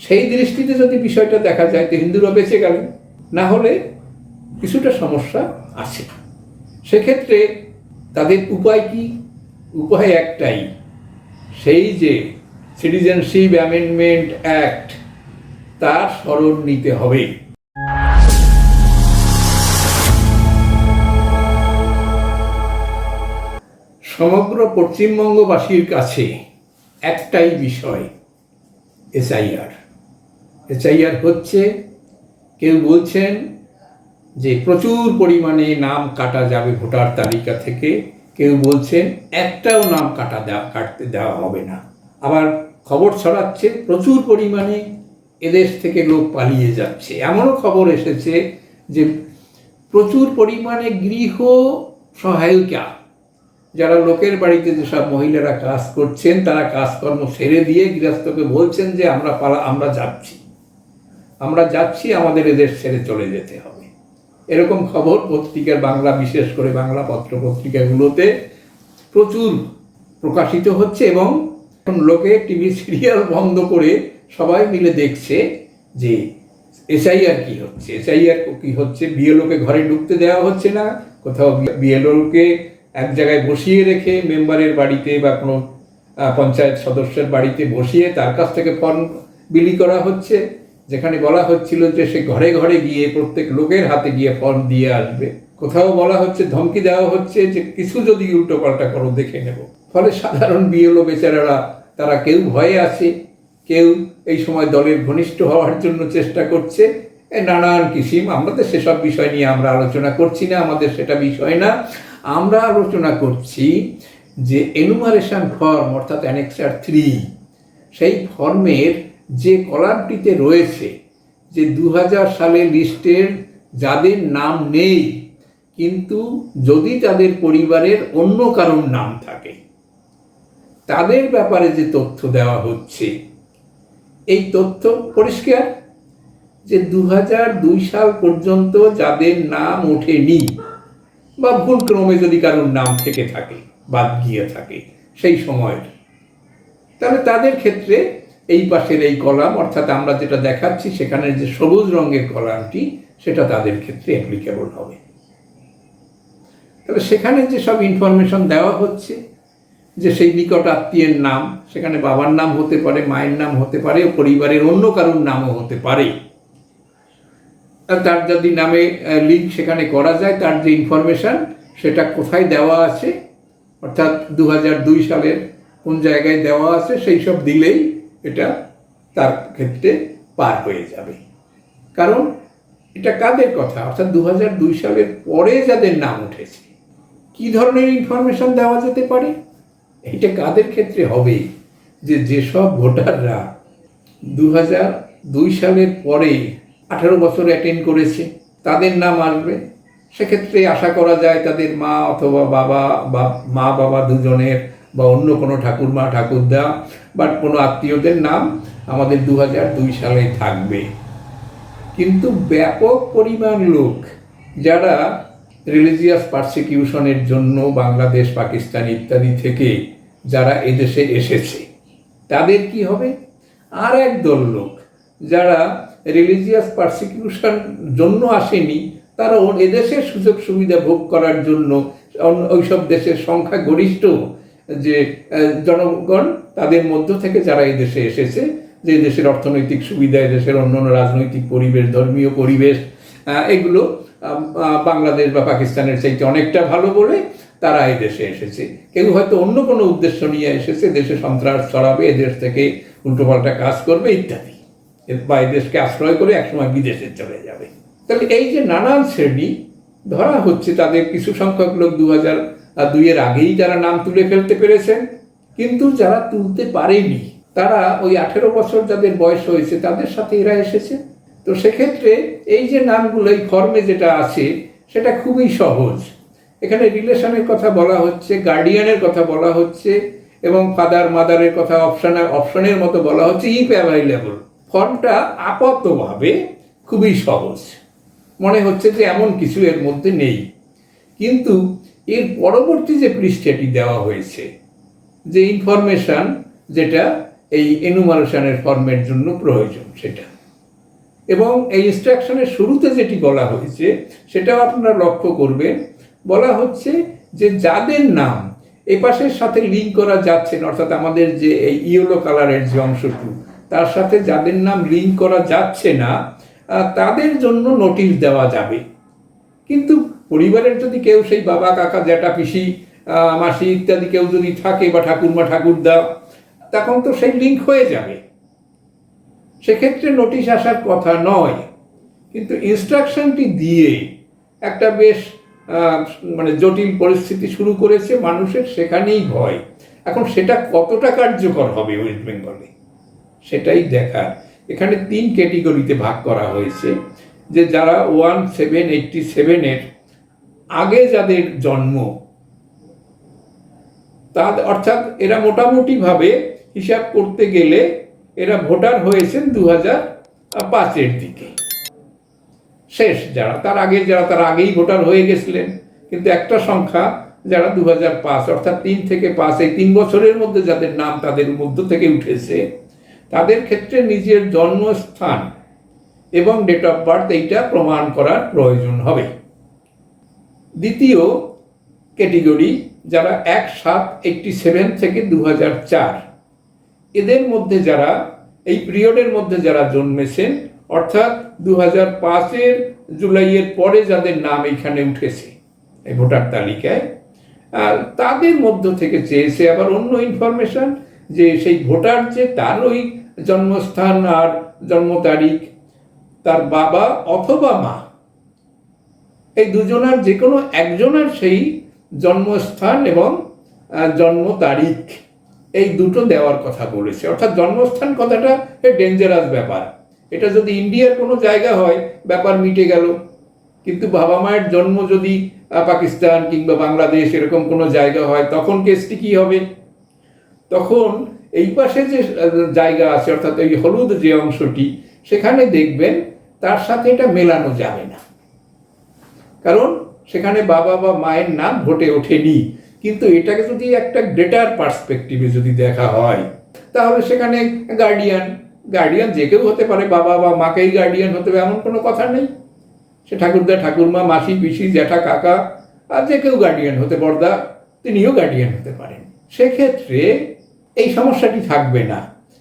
সেই দৃষ্টিতে যদি বিষয়টা দেখা যায় তো হিন্দুরা বেঁচে গেলেন, না হলে কিছুটা সমস্যা আছে সেক্ষেত্রে তাদের উপায় কি? উপায় একটাই, সেই যে সিটিজেনশিপ অ্যামেন্ডমেন্ট অ্যাক্ট তার স্মরণ নিতে হবে। সমগ্র পশ্চিমবঙ্গবাসীর কাছে একটাই বিষয়, এসআইআর। এসআইআর হচ্ছে, কেউ বলছেন যে প্রচুর পরিমাণে নাম কাটা যাবে ভোটার তালিকা থেকে। কেউ বলছেন একটাও নাম কাটা দেওয়া কাটতে দেওয়া হবে না। আবার খবর ছড়াচ্ছে, প্রচুর পরিমাণে এদেশ থেকে লোক পালিয়ে যাচ্ছে। এমনও খবর এসেছে যে প্রচুর পরিমাণে গৃহ সহায়িকা, যারা লোকের বাড়িতে যেসব মহিলারা কাজ করছেন, তারা কাজকর্ম সেরে দিয়ে গৃহস্থকে বলছেন যে আমরা পালা, আমরা যাচ্ছি। আমরা যাচ্ছি, আমাদের এদেশ ছেড়ে চলে যেতে হবে। এরকম খবর পত্রিকার বাংলা, বিশেষ করে বাংলা পত্র পত্রিকাগুলোতে প্রচুর প্রকাশিত হচ্ছে এবং এখন লোকে টিভি সিরিয়াল বন্ধ করে সবাই মিলে দেখছে যে এসআইআর কি হচ্ছে, এসআইআর কি হচ্ছে, বিএলওকে ঘরে ঢুকতে দেওয়া হচ্ছে না, কোথাও বিএলওকে এক জায়গায় বসিয়ে রেখে মেম্বারের বাড়িতে বা কোনো পঞ্চায়েত সদস্যের বাড়িতে বসিয়ে তার কাছ থেকে ফর্ম বিলি করা হচ্ছে। যেখানে বলা হচ্ছিল যে সে ঘরে ঘরে গিয়ে প্রত্যেক লোকের হাতে গিয়ে ফর্ম দিয়ে আসবে। কোথাও বলা হচ্ছে, ধমকি দেওয়া হচ্ছে যে কিছু যদি উল্টো পাল্টা করো, দেখে নেব। ফলে সাধারণ বিএলও বেচারারা, তারা কেউ ভয়ে আছে কেউ এই সময় দলের ঘনিষ্ঠ হওয়ার জন্য চেষ্টা করছে নানান কিসিম। আমরা তো সেসব বিষয় নিয়ে আমরা আলোচনা করছি না, আমাদের সেটা বিষয় না। আমরা আলোচনা করছি যে এনুমারেশন ফর্ম অর্থাৎ অ্যানেক্সার থ্রি সেই ফর্মের যে কলামটিতে রয়েছে যে দু সালে লিস্টের যাদের নাম নেই, কিন্তু যদি তাদের পরিবারের অন্য কারোর নাম থাকে, তাদের ব্যাপারে যে তথ্য দেওয়া হচ্ছে, এই তথ্য পরিষ্কার? যে দু দুই সাল পর্যন্ত যাদের নাম ওঠেনি, বা ভুল ক্রমে যদি কারোর নাম থেকে থাকে, বাদ গিয়ে থাকে সেই সময়ের, তাহলে তাদের ক্ষেত্রে এই পাশের এই কলাম, অর্থাৎ আমরা যেটা দেখাচ্ছি, সেখানে যে সবুজ রঙের কলামটি, সেটা তাদের ক্ষেত্রে অ্যাপ্লিকেবল হবে। তবে সেখানে যে সব ইনফরমেশন দেওয়া হচ্ছে, যে সেই নিকট আত্মীয়ের নাম, সেখানে বাবার নাম হতে পারে, মায়ের নাম হতে পারে পরিবারের অন্য কারোর নামও হতে পারে। তার যদি নামে লিঙ্ক সেখানে করা যায়, তার যে ইনফরমেশন সেটা কোথায় দেওয়া আছে, অর্থাৎ দু সালের কোন জায়গায় দেওয়া আছে, সেই সব দিলেই এটা তার ক্ষেত্রে পার হয়ে যাবে। কারণ এটা কাদের কথা? অর্থাৎ দু দুই সালের পরে যাদের নাম উঠেছে, কি ধরনের ইনফরমেশন দেওয়া যেতে পারে? এটা কাদের ক্ষেত্রে হবে? যে যেসব ভোটাররা দু দুই সালের পরে আঠারো বছর অ্যাটেন্ড করেছে, তাদের নাম আসবে। সেক্ষেত্রে আশা করা যায় তাদের মা অথবা বাবা বা মা বাবা দুজনের বা অন্য কোনো ঠাকুরমা, ঠাকুরদা বা কোনো আত্মীয়দের নাম আমাদের দু হাজার দুই সালে থাকবে। কিন্তু ব্যাপক পরিমাণ লোক যারা রিলিজিয়াস পার্সিকিউশনের জন্য বাংলাদেশ, পাকিস্তান ইত্যাদি থেকে যারা এদেশে এসেছে, তাদের কি হবে? আর এক দল লোক যারা রিলিজিয়াস পার্সিকিউশন জন্য আসেনি তারা এদেশের সুযোগ সুবিধা ভোগ করার জন্য ওইসব দেশের সংখ্যা গরিষ্ঠ যে জনগণ তাদের মধ্য থেকে যারা এই দেশে এসেছে, যে দেশের অর্থনৈতিক সুবিধা দেশের অন্যান্য রাজনৈতিক পরিবেশ, ধর্মীয় পরিবেশ এগুলো বাংলাদেশ বা পাকিস্তানের চাইতে অনেকটা ভালো বলে তারা এই দেশে এসেছে। কেউ হয়তো অন্য কোনো উদ্দেশ্য নিয়ে এসেছে, দেশে সন্ত্রাস ছড়াবে এদেশ থেকে উল্টোপাল্টা কাজ করবে, ইত্যাদি। বা এদেশকে আশ্রয় করে একসময় বিদেশে চলে যাবে। তাহলে এই যে নানান শ্রেণি, ধরা হচ্ছে তাদের কিছু সংখ্যক লোক দু হাজার দুইয়ের আগেই যারা নাম তুলে ফেলতে পেরেছেন, কিন্তু যারা তুলতে পারেনি, তারা ওই আঠেরো বছর যাদের বয়স হয়েছে, তাদের সাথে এরা এসেছে। তো সেক্ষেত্রে এই যে নামগুলো, এই ফর্মে যেটা আছে, সেটা খুবই সহজ। এখানে রিলেশনের কথা বলা হচ্ছে, গার্ডিয়ানের কথা বলা হচ্ছে, এবং ফাদার মাদারের কথা অপশন, অপশনের মতো বলা হচ্ছে, ইফ অ্যাভাইলেবল। ফর্মটা আপাতভাবে খুবই সহজ। মনে হচ্ছে যে এমন কিছু এর মধ্যে নেই। কিন্তু এর পরবর্তী যে পৃষ্ঠাটি দেওয়া হয়েছে, যে ইনফরমেশন যেটা এই এনুমারেশনের ফর্মের জন্য প্রয়োজন সেটা। এবং এই ইনস্ট্রাকশনের শুরুতে যেটি বলা হয়েছে, সেটাও আপনারা লক্ষ্য করবেন। বলা হচ্ছে যে যাদের নাম এ পাশের সাথে লিঙ্ক করা যাচ্ছে না, অর্থাৎ আমাদের যে এই ইয়েলো কালারের যে অংশটুকু, তার সাথে যাদের নাম লিঙ্ক করা যাচ্ছে না তাদের জন্য নোটিশ দেওয়া যাবে। কিন্তু পরিবারের যদি কেউ সেই বাবা, কাকা, জ্যাঠা, পিসি মাসি ইত্যাদি কেউ যদি থাকে বা ঠাকুরমা, ঠাকুরদা, তখন তো সেই লিঙ্ক হয়ে যাবে। সেক্ষেত্রে নোটিশ আসার কথা নয়। কিন্তু ইনস্ট্রাকশনটি দিয়ে একটা বেশ মানে জটিল পরিস্থিতি শুরু করেছে, মানুষের সেখানেই ভয়। এখন সেটা কতটা কার্যকর হবে ওয়েস্ট বেঙ্গলে সেটাই দেখার। এখানে তিন ক্যাটেগরিতে ভাগ করা হয়েছে, যে যারা ওয়ান সেভেন এইটটি সেভেনের আগে যাদের জন্ম তা অর্থাৎ এরা মোটামুটিভাবে হিসাব করতে গেলে এরা ভোটার হয়েছেন দু হাজার পাঁচের দিকে। শেষ যারা, তার আগে যারা, তার আগেই ভোটার হয়ে গেছিলেন। কিন্তু একটা সংখ্যা যারা দু হাজার পাঁচ, অর্থাৎ তিন থেকে পাঁচ, এই তিন বছরের মধ্যে যাদের নাম তাদের মধ্য থেকে উঠেছে, তাদের ক্ষেত্রে নিজের জন্মস্থান এবং ডেট অফ বার্থ এইটা প্রমাণ করার প্রয়োজন হবে। দ্বিতীয় ক্যাটেগরি যারা এক সাত এইটটি সেভেন থেকে দু চার। এদের মধ্যে যারা, এই পিরিয়ডের মধ্যে যারা জন্মেছেন, অর্থাৎ দু হাজার পাঁচের জুলাইয়ের পরে যাদের নাম এখানে উঠেছে, এই ভোটার তালিকায়, আর তাদের মধ্য থেকে চেয়েছে আবার অন্য ইনফরমেশন যে সেই ভোটার যে তার ওই জন্মস্থান আর জন্ম তারিখ, তার বাবা অথবা মা এই দুজনার যে কোনো একজনের সেই জন্মস্থান এবং জন্ম তারিখ, এই দুটো দেওয়ার কথা বলেছে। অর্থাৎ জন্মস্থান কথাটা ডেঞ্জারাস ব্যাপার। এটা যদি ইন্ডিয়ার কোনো জায়গা হয়, ব্যাপার মিটে গেল। কিন্তু বাবা মায়ের জন্ম যদি পাকিস্তান কিংবা বাংলাদেশ এরকম কোনো জায়গা হয়, তখন কেসটি কি হবে? তখন এই পাশে যে জায়গা আছে, অর্থাৎ এই হলুদ যে অংশটি, সেখানে দেখবেন তার সাথে এটা মেলানো যাবে না। কারণ সেখানে বাবা বা মায়ের নাম ভোটে ওঠেনি। কিন্তু এটাকে যদি একটা গ্রেটার পার্সপেক্টিভে যদি দেখা হয়, তাহলে সেখানে গার্ডিয়ান গার্ডিয়ান যে কেউ হতে পারে, বাবা বা মাকেই গার্ডিয়ান হতে হবে, এমন কোনো কথা নেই। সে ঠাকুরদা, ঠাকুরমা, মাসি, পিসি, জ্যাঠা, কাকা, আর যে কেউ গার্ডিয়ান হতে বর্দা তিনিও গার্ডিয়ান হতে পারেন। সেক্ষেত্রে এই সমস্যাটি থাকবে না।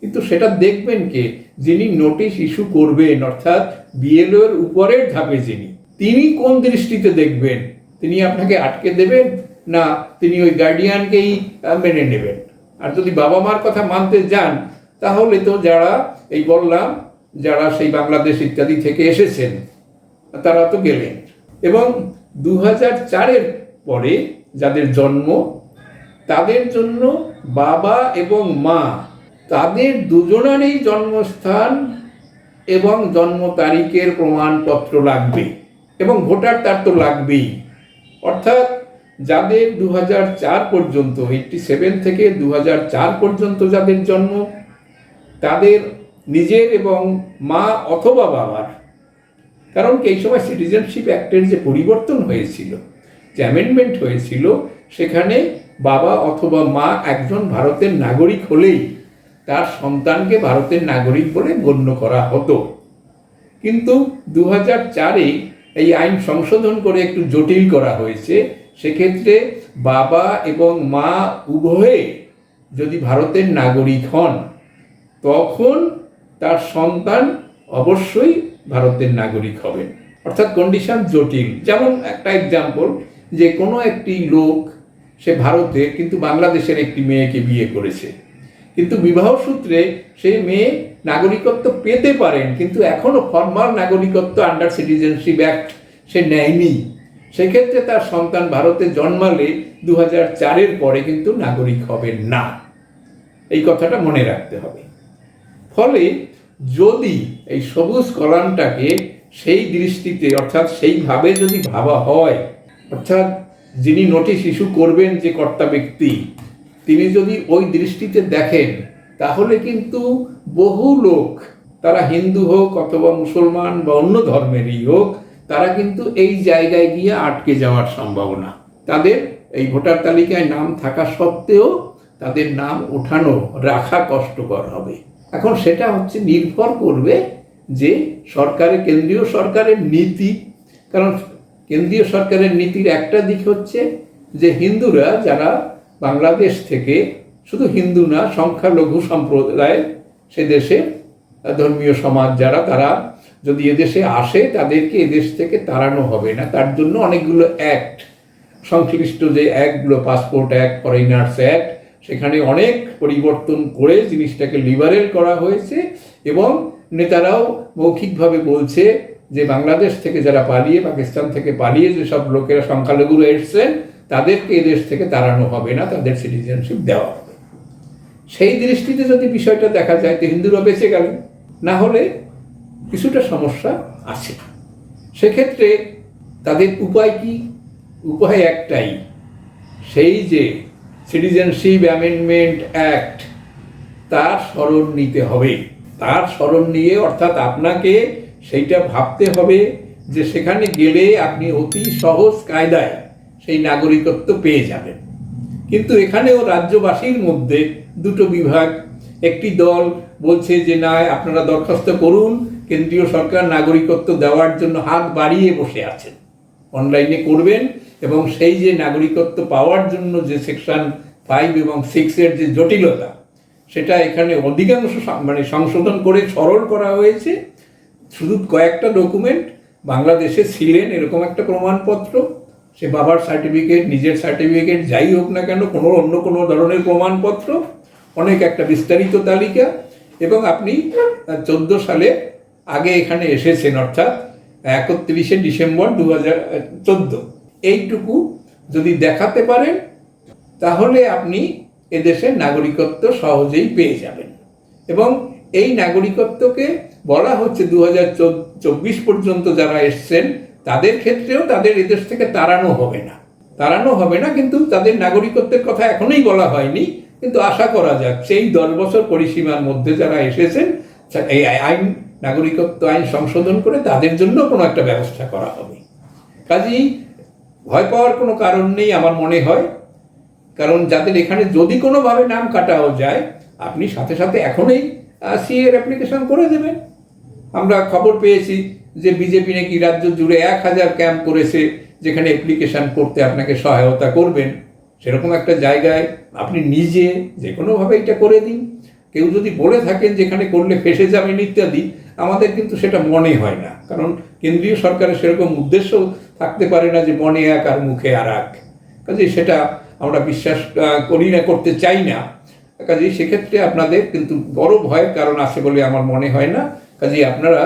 কিন্তু সেটা দেখবেন কে? যিনি নোটিশ ইস্যু করবেন, অর্থাৎ বিএলওর উপরের ধাপে যিনি তিনি কোন দৃষ্টিতে দেখবেন? তিনি আপনাকে আটকে দেবেন না তিনি ওই গার্ডিয়ানকেই মেনে নেবেন? আর যদি বাবা মার কথা মানতে যান, তাহলে তো যারা এই বললাম, যারা সেই বাংলাদেশ ইত্যাদি থেকে এসেছেন, তারা তো গেলেন। এবং দু হাজার চারের পরে যাদের জন্ম, তাদের জন্য বাবা এবং মা, তাদের দুজনেরই জন্মস্থান এবং জন্ম তারিখের প্রমাণপত্র লাগবে। এবং ভোটার তার তো লাগবেই। অর্থাৎ যাদের দু পর্যন্ত, এইটটি সেভেন থেকে দু পর্যন্ত যাদের জন্ম, তাদের নিজের এবং মা অথবা বাবার, কারণ এই সময় সিটিজেনশিপ অ্যাক্টের যে পরিবর্তন হয়েছিল, যে অ্যামেন্ডমেন্ট হয়েছিল, সেখানে বাবা অথবা মা একজন ভারতের নাগরিক হলেই তার সন্তানকে ভারতের নাগরিক বলে গণ্য করা হতো। কিন্তু দু হাজার চারে এই আইন সংশোধন করে একটু জটিল করা হয়েছে, সেক্ষেত্রে বাবা এবং মা উভয়ে যদি ভারতের নাগরিক হন, তখন তার সন্তান অবশ্যই ভারতের নাগরিক হবেন। অর্থাৎ কন্ডিশন জটিল। যেমন একটা এক্সাম্পল যে কোনো একটি লোক, সে ভারতের, কিন্তু বাংলাদেশের একটি মেয়েকে বিয়ে করেছে। কিন্তু বিবাহ সূত্রে সেই মেয়ে নাগরিকত্ব পেতে পারেন, কিন্তু এখনও ফর্মাল নাগরিকত্ব আন্ডার সিটিজেনশিপ অ্যাক্ট সে নেয়নি। সেক্ষেত্রে তার সন্তান ভারতে জন্মালে দু হাজার চারের পরে কিন্তু নাগরিক হবেন না। এই কথাটা মনে রাখতে হবে। ফলে যদি এই সবুজ কলামটাকে সেই দৃষ্টিতে, অর্থাৎ সেইভাবে যদি ভাবা হয়, অর্থাৎ যিনি নোটিশ ইস্যু করবেন যে কর্তা ব্যক্তি তিনি যদি ওই দৃষ্টিতে দেখেন, তাহলে কিন্তু বহু লোক, তারা হিন্দু হোক অথবা মুসলমান বা অন্য ধর্মেরই হোক, তারা কিন্তু এই জায়গায় গিয়ে আটকে যাওয়ার সম্ভাবনা। তাদের এই ভোটার তালিকায় নাম থাকা সত্ত্বেও তাদের নাম ওঠানো রাখা কষ্টকর হবে। এখন সেটা হচ্ছে নির্ভর করবে যে সরকারের কেন্দ্রীয় সরকারের নীতি, কারণ কেন্দ্রীয় সরকারের নীতির একটা দিক হচ্ছে যে হিন্দুরা যারা বাংলাদেশ থেকে শুধু হিন্দু না, সংখ্যালঘু সম্প্রদায় সে দেশে, ধর্মীয় সমাজ যারা, তারা যদি এদেশে আসে, তাদেরকে এদেশ থেকে তাড়ানো হবে না। তার জন্য অনেকগুলো অ্যাক্ট সংশ্লিষ্ট যে অ্যাক্টগুলো পাসপোর্ট অ্যাক্ট ফরেনার্স অ্যাক্ট সেখানে অনেক পরিবর্তন করে জিনিসটাকে লিবারেল করা হয়েছে এবং নেতারাও মৌখিকভাবে বলছে যে, বাংলাদেশ থেকে যারা পালিয়ে, পাকিস্তান থেকে পালিয়ে যেসব লোকেরা সংখ্যালঘুরা এসছেন তাদেরকে এদেশ থেকে তাড়ানো হবে না, তাদের সিটিজেনশিপ দেওয়া হবে। সেই দৃষ্টিতে যদি বিষয়টা দেখা যায় তো হিন্দুরা বেঁচে গেল, না হলে কিছুটা সমস্যা আছে। সেক্ষেত্রে তাদের উপায় কি? উপায় একটাই, সেই যে সিটিজেনশিপ অ্যামেন্ডমেন্ট অ্যাক্ট তার স্মরণ নিতে হবে। তার স্মরণ নিয়ে অর্থাৎ আপনাকে সেইটা ভাবতে হবে যে সেখানে গেলে আপনি অতি সহজ কায়দায় সেই নাগরিকত্ব পেয়ে যাবেন। কিন্তু এখানেও রাজ্যবাসীর মধ্যে দুটো বিভাগ, একটি দল বলছে যে, না, আপনারা দরখাস্ত করুন, কেন্দ্রীয় সরকার নাগরিকত্ব দেওয়ার জন্য হাত বাড়িয়ে বসে আছেন। অনলাইনে করবেন এবং সেই যে নাগরিকত্ব পাওয়ার জন্য যে সেকশন ফাইভ এবং সিক্সের যে জটিলতা, সেটা এখানে অধিকাংশ মানে সংশোধন করে সরল করা হয়েছে। শুধু কয়েকটা ডকুমেন্ট বাংলাদেশে ছিলেন এরকম একটা প্রমাণপত্র সে বাবার সার্টিফিকেট নিজের সার্টিফিকেট যাই হোক না কেন, কোনো অন্য কোনো ধরনের প্রমাণপত্র, অনেক একটা বিস্তারিত তালিকা, এবং আপনি চোদ্দ সালে আগে এখানে এসেছেন, অর্থাৎ একত্রিশে ডিসেম্বর দু হাজার চোদ্দ। এইটুকু যদি দেখাতে পারেন, তাহলে আপনি এদেশের নাগরিকত্ব সহজেই পেয়ে যাবেন। এবং এই নাগরিকত্বকে বলা হচ্ছে দু চব্বিশ পর্যন্ত যারা এসছেন তাদের ক্ষেত্রেও তাদের এদেশ থেকে তাড়ানো হবে না। তাড়ানো হবে না, কিন্তু তাদের নাগরিকত্বের কথা এখনই বলা হয়নি, কিন্তু আশা করা যাক সেই দশ বছর পরিসীমার মধ্যে যারা এসেছেন, এই আইন, নাগরিকত্ব আইন সংশোধন করে তাদের জন্য কোনো একটা ব্যবস্থা করা হবে। কাজেই ভয় পাওয়ার কোনো কারণ নেই আমার মনে হয়, কারণ যাদের এখানে যদি কোনোভাবে নাম কাটাও যায়, আপনি সাথে সাথে এখনই সি এর অ্যাপ্লিকেশন করে দেবেন। আমরা খবর পেয়েছি যে বিজেপি নাকি রাজ্য জুড়ে এক হাজার ক্যাম্প করেছে, যেখানে অ্যাপ্লিকেশন করতে আপনাকে সহায়তা করবেন, সেরকম একটা জায়গায় আপনি নিজে যে কোনোভাবে এটা করে দিন। কেউ যদি বলে থাকেন যেখানে করলে ফেসে যাবেন ইত্যাদি, আমাদের কিন্তু সেটা মনে হয় না। কারণ কেন্দ্রীয় সরকারের সেরকম উদ্দেশ্য থাকতে পারে না যে মনে এক আর মুখে আর এক। কাজে সেটা আমরা বিশ্বাস করি না, করতে চাই না। কাজেই সেক্ষেত্রে আপনাদের কিন্তু বড় ভয়ের কারণ আছে বলে আমার মনে হয় না। কাজেই আপনারা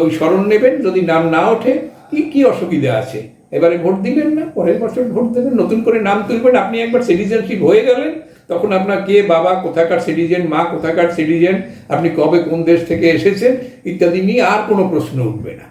ওই স্মরণ নেবেন, যদি নাম না ওঠে, কি কি অসুবিধা আছে? এবারে ভোট দিবেন না, পরের বছর ভোট দেবেন, নতুন করে নাম তুলবেন, আপনি একবার সিটিজেনশিপ হয়ে গেলেন, তখন আপনার কে বাবা, কোথাকার সিটিজেন, মা, কোথাকার সিটিজেন, আপনি কবে কোন দেশ থেকে এসেছেন, ইত্যাদি নিয়ে আর কোনো প্রশ্ন উঠবে না।